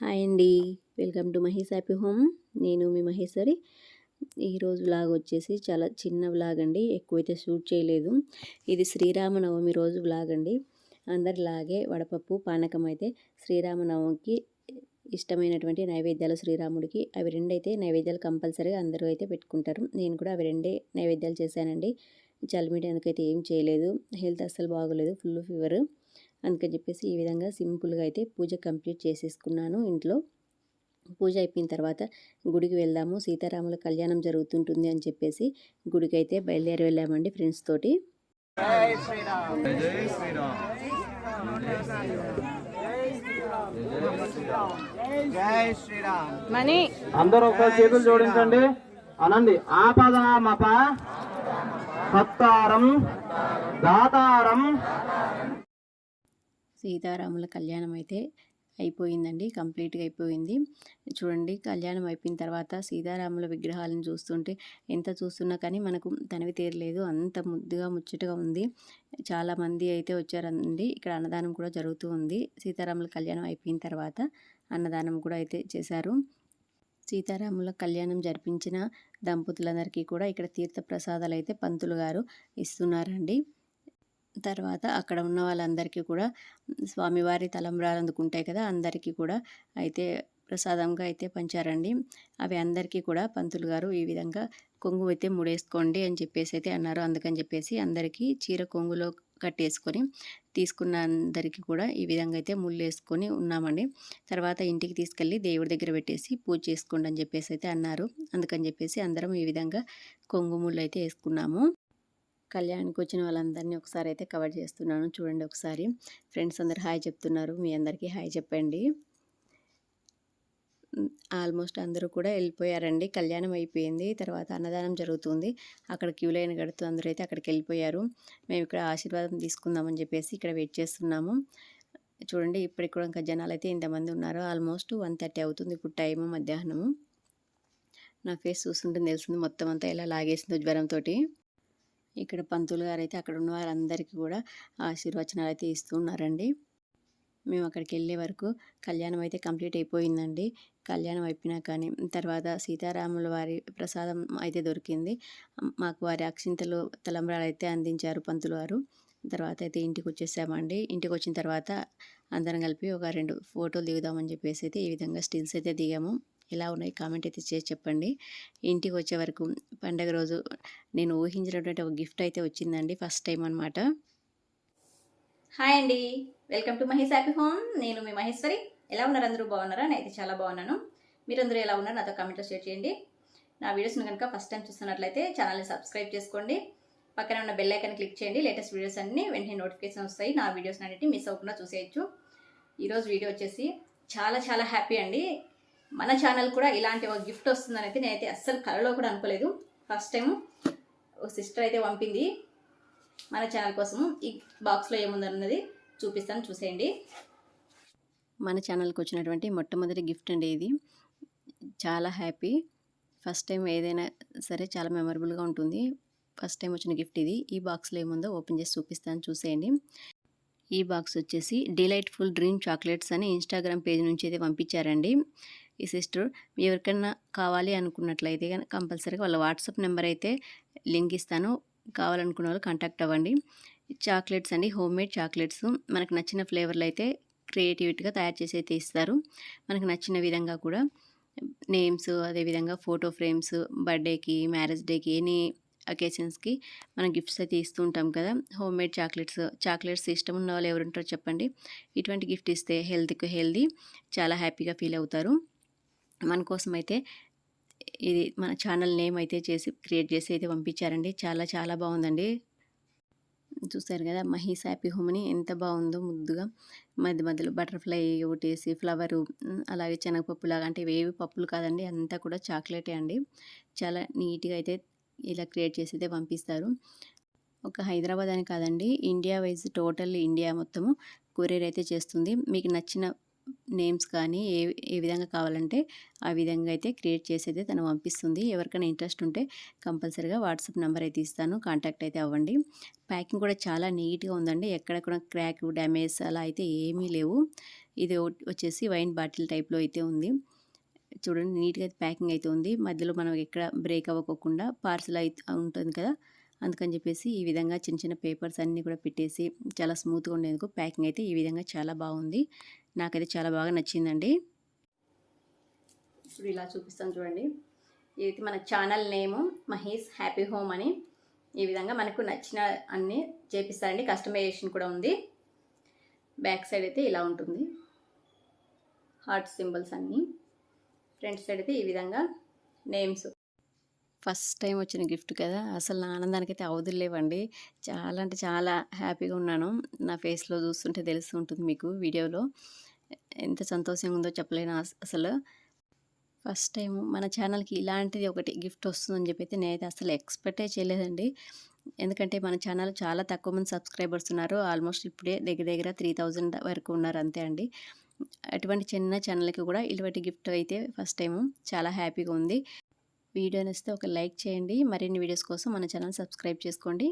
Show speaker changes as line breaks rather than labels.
Hi అండి. Welcome to Mahesh happy home. నేను మీ మహేశ్వరి. ఈరోజు వ్లాగ్ వచ్చేసి చాలా చిన్న వ్లాగ్ అండి. ఎక్కువైతే షూట్ చేయలేదు. ఇది శ్రీరామనవమి రోజు వ్లాగ్ అండి. అందరిలాగే వడపప్పు పానకం అయితే శ్రీరామనవమికి ఇష్టమైనటువంటి నైవేద్యాలు శ్రీరాముడికి. అవి రెండైతే నైవేద్యాలు కంపల్సరీగా అందరూ అయితే పెట్టుకుంటారు. నేను కూడా అవి రెండే నైవేద్యాలు చేశానండి. చలిమిటానికైతే ఏం చేయలేదు. హెల్త్ అస్సలు బాగోలేదు. Full fever. అందుకని చెప్పేసి ఈ విధంగా సింపుల్గా అయితే పూజ కంప్లీట్ చేసేసుకున్నాను ఇంట్లో. పూజ అయిపోయిన తర్వాత గుడికి వెళ్దాము. సీతారాముల కళ్యాణం జరుగుతుంటుంది అని చెప్పేసి గుడికి అయితే బయలుదేరి వెళ్ళామండి ఫ్రెండ్స్ తోటి.
మనీ.
అందరూ ఒక చేతులు జోడించండి. అనండి. ఆపద మప? సత్తారం. దాతారం.
సీతారాముల కళ్యాణం అయితే అయిపోయిందండి కంప్లీట్గా అయిపోయింది. చూడండి కళ్యాణం అయిపోయిన తర్వాత సీతారాముల విగ్రహాలను చూస్తుంటే ఎంత చూస్తున్నా కానీ మనకు తనివి తీరలేదు. అంత ముద్దుగా ముచ్చటగా ఉంది. చాలామంది అయితే వచ్చారండి. ఇక్కడ అన్నదానం కూడా జరుగుతూ ఉంది. సీతారాముల కళ్యాణం అయిపోయిన తర్వాత అన్నదానం కూడా అయితే చేశారు. సీతారాముల కళ్యాణం జరిపించిన దంపతులందరికీ కూడా ఇక్కడ తీర్థ ప్రసాదాలు అయితే పంతులు గారు ఇస్తున్నారండి. తర్వాత అక్కడ ఉన్న వాళ్ళందరికీ కూడా స్వామివారి తలంబ్రాలు అందుకుంటాయి కదా అందరికీ కూడా అయితే ప్రసాదంగా అయితే పంచారండి. అవి అందరికీ కూడా పంతులు గారు ఈ విధంగా కొంగు అయితే ముడేసుకోండి అని చెప్పేసి అయితే అన్నారు. అందుకని చెప్పేసి అందరికీ చీర కొంగులో కట్టేసుకొని తీసుకున్న అందరికీ కూడా ఈ విధంగా అయితే ముళ్ళు వేసుకొని ఉన్నామండి. తర్వాత ఇంటికి తీసుకెళ్ళి దేవుడి దగ్గర పెట్టేసి పూజ చేసుకోండి అని చెప్పేసి అయితే అన్నారు. అందుకని చెప్పేసి అందరం ఈ విధంగా కొంగు ముళ్ళు అయితే వేసుకున్నాము. కళ్యాణ్కి వచ్చిన వాళ్ళందరినీ ఒకసారి అయితే కవర్ చేస్తున్నాను. చూడండి ఒకసారి. ఫ్రెండ్స్ అందరు హాయ్ చెప్తున్నారు. మీ అందరికీ హాయ్ చెప్పండి. ఆల్మోస్ట్ అందరూ కూడా వెళ్ళిపోయారండి. కళ్యాణం అయిపోయింది. తర్వాత అన్నదానం జరుగుతుంది. అక్కడ క్యూ లైన్ కడుతూ అందరూ అయితే అక్కడికి వెళ్ళిపోయారు. మేము ఇక్కడ ఆశీర్వాదం తీసుకుందామని చెప్పేసి ఇక్కడ వెయిట్ చేస్తున్నాము. చూడండి ఇప్పటికి కూడా ఇంకా జనాలు అయితే ఇంతమంది ఉన్నారు. ఆల్మోస్ట్ వన్ థర్టీ అవుతుంది ఇప్పుడు టైము మధ్యాహ్నము. నా ఫేస్ చూస్తుంటే తెలిసింది మొత్తం అంతా ఎలా లాగేసిందో జ్వరంతో ఇక్కడ పంతులు గారు అయితే అక్కడ ఉన్న వారందరికీ కూడా ఆశీర్వచనాలు అయితే ఇస్తున్నారండి మేము అక్కడికి వెళ్ళే వరకు కళ్యాణం అయితే కంప్లీట్ అయిపోయిందండి. కళ్యాణం అయిపోయినా కానీ తర్వాత సీతారాముల వారి ప్రసాదం అయితే దొరికింది. మాకు వారి అక్షింతలు తలంబ్రాలు అయితే అందించారు పంతులు వారు తర్వాత అయితే ఇంటికి వచ్చేసామండి. ఇంటికి వచ్చిన తర్వాత అందరం కలిపి ఒక రెండు ఫోటోలు దిగుదామని చెప్పేసి అయితే ఈ విధంగా స్టిల్స్ అయితే దిగాము. ఎలా ఉన్నాయి కామెంట్ అయితే చేసి చెప్పండి. ఇంటికి వచ్చే వరకు పండగ రోజు నేను ఊహించినటువంటి ఒక గిఫ్ట్ అయితే వచ్చిందండి ఫస్ట్ టైం అనమాట
హాయ్ అండి. Welcome to Mahesh happy home. నేను మీ మహేశ్వరి. ఎలా ఉన్నారు? అందరూ బాగున్నారా? నేనైతే చాలా బాగున్నాను. మీరందరూ ఎలా ఉన్నారు? నాతో కామెంట్లో షేర్ చేయండి. నా వీడియోస్ని కనుక ఫస్ట్ టైం చూస్తున్నట్లయితే ఛానల్ని సబ్స్క్రైబ్ చేసుకోండి. పక్కన ఉన్న బెల్ ఐకన్ క్లిక్ చేయండి. లేటెస్ట్ వీడియోస్ అన్ని వెంటనే నోటిఫికేషన్ వస్తాయి. నా వీడియోస్ అన్నిటి మిస్ అవ్వకుండా చూసేయచ్చు. ఈరోజు వీడియో వచ్చేసి చాలా చాలా హ్యాపీ అండి. మన ఛానల్ కూడా ఇలాంటి ఒక గిఫ్ట్ వస్తుందని అయితే నేనైతే అస్సలు కలలో కూడా అనుకోలేదు. ఫస్ట్ టైం ఒక సిస్టర్ అయితే పంపింది మన ఛానల్ కోసము. ఈ బాక్స్లో ఏముందన్నది చూపిస్తాను చూసేయండి.
మన ఛానల్కి వచ్చినటువంటి మొట్టమొదటి గిఫ్ట్ అండి ఇది. చాలా హ్యాపీ ఫస్ట్ టైం ఏదైనా సరే చాలా మెమరబుల్గా ఉంటుంది. ఫస్ట్ టైం వచ్చిన గిఫ్ట్ ఇది. ఈ బాక్స్లో ఏముందో ఓపెన్ చేసి చూపిస్తాను చూసేయండి. ఈ బాక్స్ వచ్చేసి డిలైట్ఫుల్ డ్రీమ్ చాక్లెట్స్ అని ఇన్స్టాగ్రామ్ పేజ్ నుంచి అయితే పంపించారండి. ఈ సిస్టర్ ఎవరికైనా కావాలి అనుకున్నట్లయితే కనుక కంపల్సరీగా వాళ్ళ వాట్సాప్ నెంబర్ అయితే లింక్ ఇస్తాను. కావాలనుకున్న వాళ్ళు కాంటాక్ట్ అవ్వండి. చాక్లెట్స్ అండి హోమ్ మేడ్ చాక్లెట్స్. మనకు నచ్చిన ఫ్లేవర్లు అయితే క్రియేటివిటీగా తయారు చేసి అయితే ఇస్తారు. మనకు నచ్చిన విధంగా కూడా నేమ్స్ అదేవిధంగా ఫోటో ఫ్రేమ్స్ బర్త్డేకి మ్యారేజ్ డేకి ఎనీ అకేషన్స్కి మనం గిఫ్ట్స్ అయితే ఇస్తూ ఉంటాం కదా. హోమ్ మేడ్ చాక్లెట్స్ చాక్లెట్స్ ఇష్టం ఉన్న వాళ్ళు ఎవరు ఉంటారో చెప్పండి. ఇటువంటి గిఫ్ట్ ఇస్తే హెల్త్కి హెల్దీ చాలా హ్యాపీగా ఫీల్ అవుతారు. మన కోసం అయితే ఇది మన ఛానల్ నేమ్ అయితే చేసి క్రియేట్ చేసి అయితే పంపించారండి. చాలా చాలా బాగుందండి. చూస్తారు కదా మహీస్ హ్యాపీ హోమ్ని ఎంత బాగుందో ముద్దుగా. మధ్య మధ్యలో బటర్ఫ్లై ఒకటేసి ఫ్లవరు అలాగే శనగపప్పు లాగా అంటే ఇవేవి పప్పులు కాదండి అంతా కూడా చాక్లెటే అండి. చాలా నీట్గా అయితే ఇలా క్రియేట్ చేసి అయితే పంపిస్తారు. ఒక హైదరాబాద్ అని కాదండి ఇండియా వైజ్ టోటల్ ఇండియా మొత్తము కొరియర్ అయితే చేస్తుంది. మీకు నచ్చిన నేమ్స్ కానీ ఏ ఏ విధంగా కావాలంటే ఆ విధంగా అయితే క్రియేట్ చేసి తను పంపిస్తుంది. ఎవరికైనా ఇంట్రెస్ట్ ఉంటే కంపల్సరీగా వాట్సాప్ నెంబర్ అయితే ఇస్తాను. కాంటాక్ట్ అయితే అవ్వండి. ప్యాకింగ్ కూడా చాలా నీట్గా ఉందండి. ఎక్కడ కూడా క్రాక్ డ్యామేజ్ అలా అయితే ఏమీ లేవు. ఇది వచ్చేసి వైన్ బాటిల్ టైప్లో అయితే ఉంది. చూడండి నీట్గా ప్యాకింగ్ అయితే ఉంది. మధ్యలో మనం ఎక్కడ బ్రేక్ అవ్వకోకుండా పార్సల్ అయితే ఉంటుంది కదా? అందుకని చెప్పేసి ఈ విధంగా చిన్న చిన్న పేపర్స్ అన్నీ కూడా పెట్టేసి చాలా స్మూత్గా ఉండేందుకు ప్యాకింగ్ అయితే ఈ విధంగా చాలా బాగుంది. నాకైతే చాలా బాగా నచ్చిందండి.
ఇప్పుడు ఇలా చూపిస్తాను చూడండి. ఇది మన channel name Mahesh happy home అని. ఈ విధంగా మనకు నచ్చిన అన్నీ చేపిస్తారండి. కస్టమైజేషన్ కూడా ఉంది. బ్యాక్ సైడ్ అయితే ఇలా ఉంటుంది. హార్ట్ సింబల్స్ అన్నీ. ఫ్రంట్ సైడ్ అయితే ఈ విధంగా నేమ్స్.
ఫస్ట్ టైం వచ్చిన గిఫ్ట్ కదా! అసలు నా ఆనందానికి అయితే అవధులేవండి చాలా అంటే చాలా హ్యాపీగా ఉన్నాను. నా ఫేస్లో చూస్తుంటే తెలుస్తుంటుంది మీకు వీడియోలో. ఎంత సంతోషంగా ఉందో చెప్పలేను అసలు. ఫస్ట్ టైం మన ఛానల్కి ఇలాంటిది ఒకటి గిఫ్ట్ వస్తుందని చెప్పి అయితే నేనైతే అసలు ఎక్స్పెక్టే చేయలేదండి. ఎందుకంటే మన ఛానల్ చాలా తక్కువ మంది సబ్స్క్రైబర్స్ ఉన్నారు. ఆల్మోస్ట్ ఇప్పుడే దగ్గర దగ్గర త్రీ థౌజండ్ వరకు ఉన్నారు అంతే అండి. అటువంటి చిన్న ఛానల్కి కూడా ఇటువంటి గిఫ్ట్ అయితే ఫస్ట్ టైం చాలా హ్యాపీగా ఉంది. వీడియో నచ్చితే ఒక లైక్ చేయండి. మరిన్ని వీడియోస్ కోసం మన ఛానల్ సబ్స్క్రైబ్ చేసుకోండి.